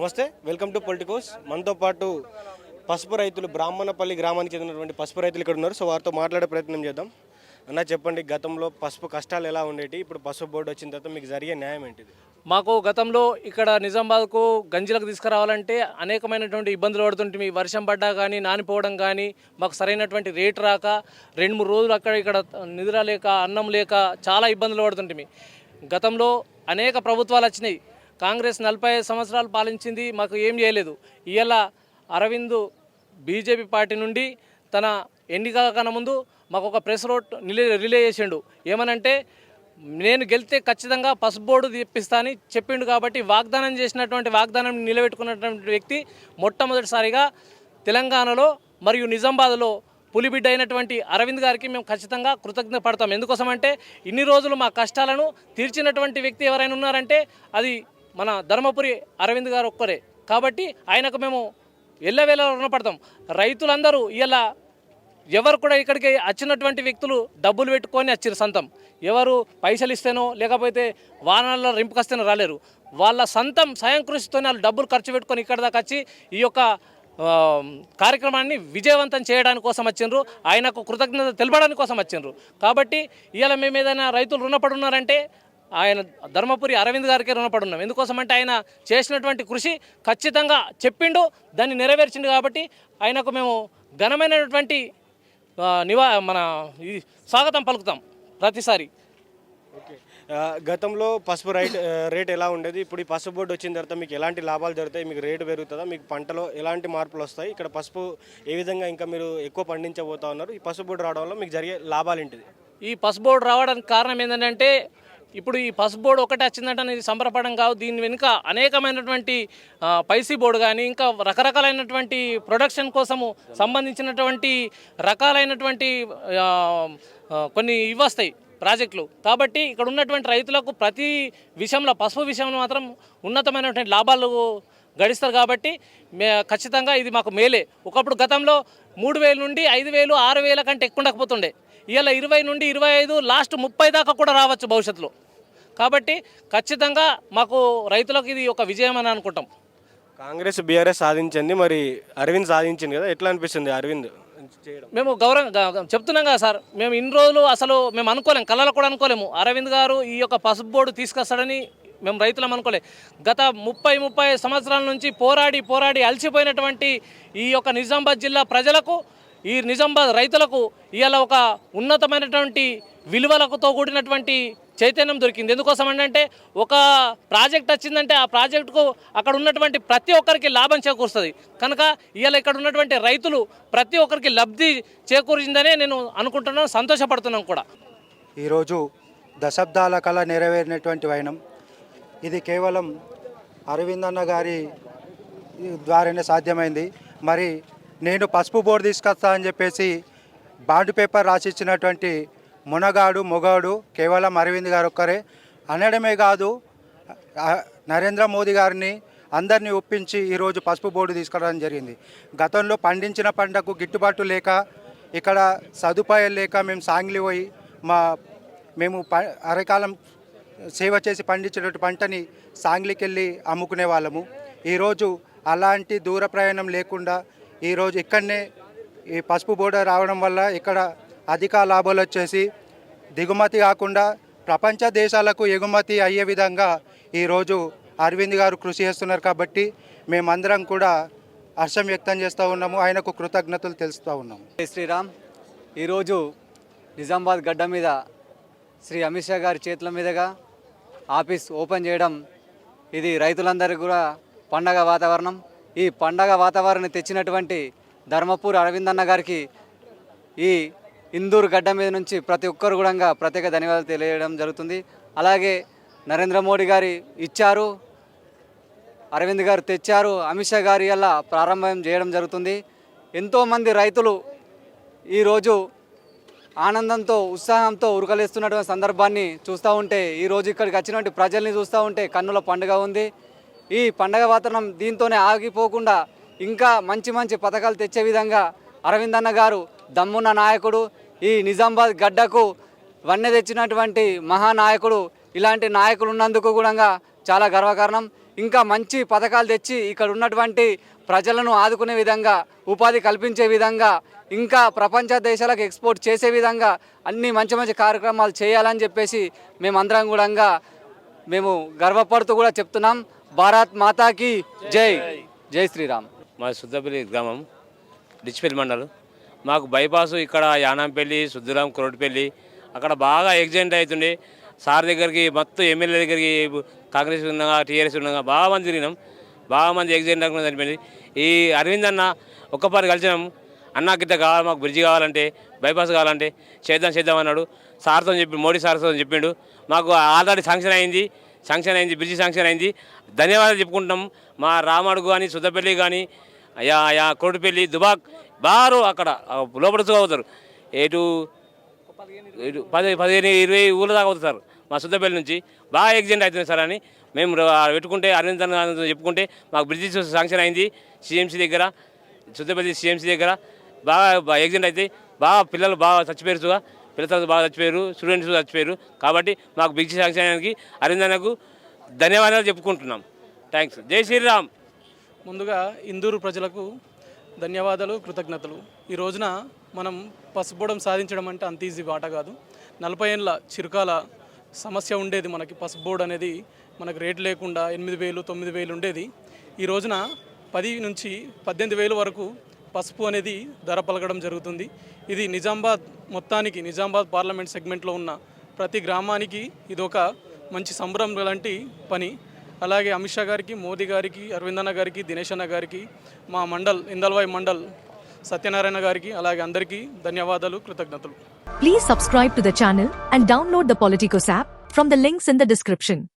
నమస్తే welcome to Politicos. మనతో పాటు పసుపు రైతులు బ్రాహ్మణపల్లి గ్రామానికి చెందినటువంటి పసుపు రైతులు ఇక్కడ ఉన్నారు. సో వారితో మాట్లాడే ప్రయత్నం చేద్దాం. అన్న చెప్పండి గతంలో పసుపు కష్టాలు ఎలా ఉండేవి ఇప్పుడు పసుపు బోర్డు వచ్చిన తర్వాత మీకు జరిగే న్యాయం ఏంటిది మాకు గతంలో ఇక్కడ నిజామాబాద్కు గంజిలకు తీసుకురావాలంటే అనేకమైనటువంటి ఇబ్బందులు పడుతుంటే వర్షం పడ్డా కానీ నానిపోవడం కానీ మాకు సరైనటువంటి రేటు రాక రెండు మూడు రోజులు అక్కడ ఇక్కడ నిద్ర లేక అన్నం లేక చాలా ఇబ్బందులు పడుతుంటే గతంలో అనేక ప్రభుత్వాలు వచ్చినాయి. కాంగ్రెస్ నలభై సంవత్సరాలు పాలించింది మాకు ఏం చేయలేదు. ఇవాళ అరవింద్ బీజేపీ పార్టీ నుండి తన ఎన్నికల కన్నా ముందు మాకు ఒక ప్రెస్ రోడ్ రిలే రిలే చేసిండు. ఏమనంటే నేను గెలితే ఖచ్చితంగా పసుపు బోర్డు తెప్పిస్తా అని చెప్పిండు కాబట్టి వాగ్దానం చేసినటువంటి వాగ్దానం నిలబెట్టుకున్నటువంటి వ్యక్తి మొట్టమొదటిసారిగా తెలంగాణలో మరియు నిజామాబాద్లో పులిబిడ్డ అయినటువంటి అరవింద్ గారికి మేము ఖచ్చితంగా కృతజ్ఞత పడతాం. ఎందుకోసమంటే ఇన్ని రోజులు మా కష్టాలను తీర్చినటువంటి వ్యక్తి ఎవరైనా ఉన్నారంటే అది మన ధర్మపురి అరవింద్ గారు ఒక్కరే. కాబట్టి ఆయనకు మేము ఎల్లవేళ రుణపడతాం. రైతులందరూ ఇలా ఎవరు కూడా ఇక్కడికి వచ్చినటువంటి వ్యక్తులు డబ్బులు పెట్టుకొని వచ్చిన సొంతం. ఎవరు పైసలు ఇస్తేనో లేకపోతే వాహనాల్లో రింపుకొస్తేనో రాలేరు. వాళ్ళ సొంతం స్వయం కృషితోనే వాళ్ళు డబ్బులు ఖర్చు పెట్టుకొని ఇక్కడ దాకా వచ్చి ఈ యొక్క కార్యక్రమాన్ని విజయవంతం చేయడానికి కోసం వచ్చిండ్రు ఆయనకు కృతజ్ఞత తెలపడానికి కోసం వచ్చిండ్రు కాబట్టి ఇవాళ మేము ఏదైనా రైతులు రుణపడి ఉన్నారంటే ఆయన ధర్మపురి అరవింద్ గారికి రుణపడి ఉన్నాం ఎందుకోసమంటే ఆయన చేసినటువంటి కృషి ఖచ్చితంగా చెప్పిండు దాన్ని నెరవేర్చిండు కాబట్టి ఆయనకు మేము ఘనమైనటువంటి నివా మన స్వాగతం పలుకుతాం ప్రతిసారి. ఓకే. గతంలో పసుపు రైట్ రేట్ ఎలా ఉండేది? ఇప్పుడు ఈ పసుపు బోర్డు వచ్చిన తర్వాత మీకు ఎలాంటి లాభాలు జరుగుతాయి? మీకు రేటు పెరుగుతుందా? మీకు పంటలో ఎలాంటి మార్పులు వస్తాయి? ఇక్కడ పసుపు ఏ విధంగా ఇంకా మీరు ఎక్కువ పండించబోతా ఉన్నారు? ఈ పసుపు బోర్డు రావడం వల్ల మీకు జరిగే లాభాలు ఏంటిది? ఈ పసుపు బోర్డు రావడానికి కారణం ఏంటంటే ఇప్పుడు ఈ పసుపు బోర్డు ఒకటి వచ్చిందంటే అనేది సంబరపడం కాదు దీని వెనుక అనేకమైనటువంటి పైసీ బోర్డు కానీ ఇంకా రకరకాలైనటువంటి ప్రొడక్షన్ కోసము సంబంధించినటువంటి రకాలైనటువంటి కొన్ని ఇవి వస్తాయి ప్రాజెక్టులు. కాబట్టి ఇక్కడ ఉన్నటువంటి రైతులకు ప్రతి విషయంలో పసుపు విషయంలో మాత్రం ఉన్నతమైనటువంటి లాభాలు గడిస్తారు కాబట్టి మే ఖచ్చితంగా ఇది మాకు మేలే. ఒకప్పుడు గతంలో మూడు వేల నుండి ఐదు వేలు ఆరు వేల కంటే ఎక్కువ ఉండకపోతుండే. ఇవాళ ఇరవై నుండి ఇరవై ఐదు లాస్ట్ ముప్పై దాకా కూడా రావచ్చు భవిష్యత్తులో. కాబట్టి ఖచ్చితంగా మాకు రైతులకు ఇది ఒక విజయం అని అనుకుంటాం. కాంగ్రెస్ బీఆర్ఎస్ సాధించింది మరి అరవింద్ సాధించింది కదా? ఎట్లా అనిపిస్తుంది అరవింద్ మేము గౌరవం చెప్తున్నాం కదా సార్ మేము ఇన్ని రోజులు అసలు మేము అనుకోలేము కళ్ళలో కూడా అనుకోలేము. అరవింద్ గారు ఈ యొక్క పసుపు బోర్డు తీసుకొస్తాడని మేము రైతులం అనుకోలే. గత ముప్పై ముప్పై సంవత్సరాల నుంచి పోరాడి పోరాడి అలసిపోయినటువంటి ఈ యొక్క నిజామాబాద్ జిల్లా ప్రజలకు ఈ నిజామాబాద్ రైతులకు ఇవాళ ఒక ఉన్నతమైనటువంటి విలువలతో కూడినటువంటి చైతన్యం దొరికింది. ఎందుకోసం అంటే ఒక ప్రాజెక్ట్ వచ్చిందంటే ఆ ప్రాజెక్టుకు అక్కడ ఉన్నటువంటి ప్రతి ఒక్కరికి లాభం చేకూరుస్తుంది. కనుక ఇవాళ ఇక్కడ ఉన్నటువంటి రైతులు ప్రతి ఒక్కరికి లబ్ధి చేకూరిందనే నేను అనుకుంటున్నాను సంతోషపడుతున్నాను కూడా. ఈరోజు దశాబ్దాల కళ నెరవేరినటువంటి వైనం. ఇది కేవలం అరవింద్ అన్న గారి ద్వారానే సాధ్యమైంది. మరి నేను పసుపు బోర్డు తీసుకొస్తా అని చెప్పేసి బాండ్ పేపర్ రాసిచ్చినటువంటి మునగాడు మొగాడు కేవలం అరవింద్ గారు ఒక్కరే. అనడమే కాదు నరేంద్ర మోదీ గారిని అందరినీ ఒప్పించి ఈరోజు పసుపు బోర్డు తీసుకురావడం జరిగింది. గతంలో పండించిన పంటకు గిట్టుబాటు లేక ఇక్కడ సదుపాయాలు లేక మేము సాంగ్లీ పోయి మా మేము ప అరకాలం సేవ చేసి పండించినటువంటి పంటని సాంగ్లికి వెళ్ళి అమ్ముకునే వాళ్ళము. ఈరోజు అలాంటి దూర ప్రయాణం లేకుండా ఈరోజు ఇక్కడనే ఈ పసుపు బోర్డర్ రావడం వల్ల ఇక్కడ అధిక లాభాలు వచ్చేసి దిగుమతి కాకుండా ప్రపంచ దేశాలకు ఎగుమతి అయ్యే విధంగా ఈరోజు అరవింద్ గారు కృషి చేస్తున్నారు కాబట్టి మేమందరం కూడా హర్షం వ్యక్తం చేస్తూ ఉన్నాము. ఆయనకు కృతజ్ఞతలు తెలుస్తూ ఉన్నాము. శ్రీరామ్. ఈరోజు నిజామాబాద్ గడ్డ మీద శ్రీ అమిత్ షా గారి చేతుల మీదుగా ఆఫీస్ ఓపెన్ చేయడం ఇది రైతులందరికీ కూడా పండగ వాతావరణం. ఈ పండగ వాతావరణం తెచ్చినటువంటి ధర్మపూర్ అరవింద్ అన్న గారికి ఈ ఇందూరు గడ్డ మీద నుంచి ప్రతి ఒక్కరు కూడా ప్రత్యేక ధన్యవాదాలు తెలియడం జరుగుతుంది. అలాగే నరేంద్ర మోడీ గారి ఇచ్చారు అరవింద్ గారు తెచ్చారు అమిత్ షా గారి అలా ప్రారంభం చేయడం జరుగుతుంది. ఎంతోమంది రైతులు ఈరోజు ఆనందంతో ఉత్సాహంతో ఉరకలేస్తున్నటువంటి సందర్భాన్ని చూస్తూ ఉంటే ఈరోజు ఇక్కడికి వచ్చినటువంటి ప్రజల్ని చూస్తూ ఉంటే కన్నుల పండుగ ఉంది. ఈ పండగ వాతావరణం దీంతోనే ఆగిపోకుండా ఇంకా మంచి మంచి పథకాలు తెచ్చే విధంగా అరవింద్ అన్న గారు దమ్మున్న నాయకుడు ఈ నిజామాబాద్ గడ్డకు వన్నె తెచ్చినటువంటి మహానాయకుడు ఇలాంటి నాయకులు ఉన్నందుకు కూడా చాలా గర్వకారణం. ఇంకా మంచి పథకాలు తెచ్చి ఇక్కడ ఉన్నటువంటి ప్రజలను ఆదుకునే విధంగా ఉపాధి కల్పించే విధంగా ఇంకా ప్రపంచ దేశాలకు ఎక్స్పోర్ట్ చేసే విధంగా అన్ని మంచి మంచి కార్యక్రమాలు చేయాలని చెప్పేసి మేమందరం కూడా మేము గర్వపడుతూ కూడా చెప్తున్నాం. భారత్ మాతాకి జై. జై శ్రీరామ్. మా సుద్దపల్లి గ్రామం డిచ్పల్లి మండలం. మాకు బైపాస్ ఇక్కడ యానంపల్లి సుద్దురాం కురటిపల్లి. అక్కడ బాగా యాక్సిడెంట్ అవుతుండే. సార్ దగ్గరికి మొత్తం ఎమ్మెల్యే దగ్గరికి కాంగ్రెస్ ఉండగా టీఆర్ఎస్ ఉండగా బాగా మంది తిరిగినాం. బాగా మంది యాక్సిడెంట్ అవ్వకుండా చనిపోయింది. ఈ అరవింద్ అన్న ఒక్కపారి కలిసినాం. అన్న గిట్ట కావాలి మాకు బ్రిడ్జ్ కావాలంటే బైపాస్ కావాలంటే చేద్దాం చేద్దాం అన్నాడు. సార్తో చెప్పి మోడీ సార్తో చెప్పిండు మాకు ఆల్రెడీ శాంక్షన్ అయింది. శాంక్షన్ అయింది బ్రిడ్జి శాంక్షన్ అయింది. ధన్యవాదాలు చెప్పుకుంటాం మా రామడుగు కానీ సుద్దపల్లి కానీ అయా యా కోటిపల్లి దుబాక్ బారు అక్కడ ఆ అవుతారు ఎటు ఇటు పది పదిహేను ఇరవై ఊళ్ళ దాకా అవుతారు మా సుద్దపల్లి నుంచి. బాగా యాక్సిడెంట్ అవుతుంది సార్ అని మేము పెట్టుకుంటే అరవింద్ చెప్పుకుంటే మాకు బ్రిడ్జి శాంక్షన్ అయింది సిఎంసీ దగ్గర సుద్దపల్లి సిఎంసీ దగ్గర. బాగా యాక్సిడెంట్ అయితే బాగా పిల్లలు బాగా చచ్చిపోయారు పిల్లలు బాగా చచ్చిపోయారు స్టూడెంట్స్ చచ్చిపోయారు కాబట్టి మాకు బ్రిడ్జి శాంక్షన్ అరిందనకు అరవింద్ ధన్యవాదాలు చెప్పుకుంటున్నాం. థ్యాంక్స్ జై శ్రీరామ్. ముందుగా ఇందూరు ప్రజలకు ధన్యవాదాలు కృతజ్ఞతలు. ఈ రోజున మనం పసుపుబోడం సాధించడం అంటే అంత ఈజీ బాట కాదు. నలభై ఏళ్ళ చిరుకాల సమస్య ఉండేది మనకి. పసుపు అనేది మనకు రేటు లేకుండా ఎనిమిది వేలు తొమ్మిది వేలు ఉండేది. ఈ రోజున పది నుంచి పద్దెనిమిది వేలు వరకు పసుపు అనేది ధర పలకడం జరుగుతుంది. ఇది నిజామాబాద్ మొత్తానికి నిజామాబాద్ పార్లమెంట్ సెగ్మెంట్లో ఉన్న ప్రతి గ్రామానికి ఇది ఒక మంచి సంబరం లాంటి పని. అలాగే అమిత్ షా గారికి మోదీ గారికి అరవింద్ అన్న గారికి దినేష్ అన్న గారికి మా మండల్ ఇందల్వాయి మండల్ సత్యనారాయణ గారికి అలాగే అందరికీ ధన్యవాదాలు కృతజ్ఞతలు. Please subscribe to the channel and download the Politicos app from the links in the description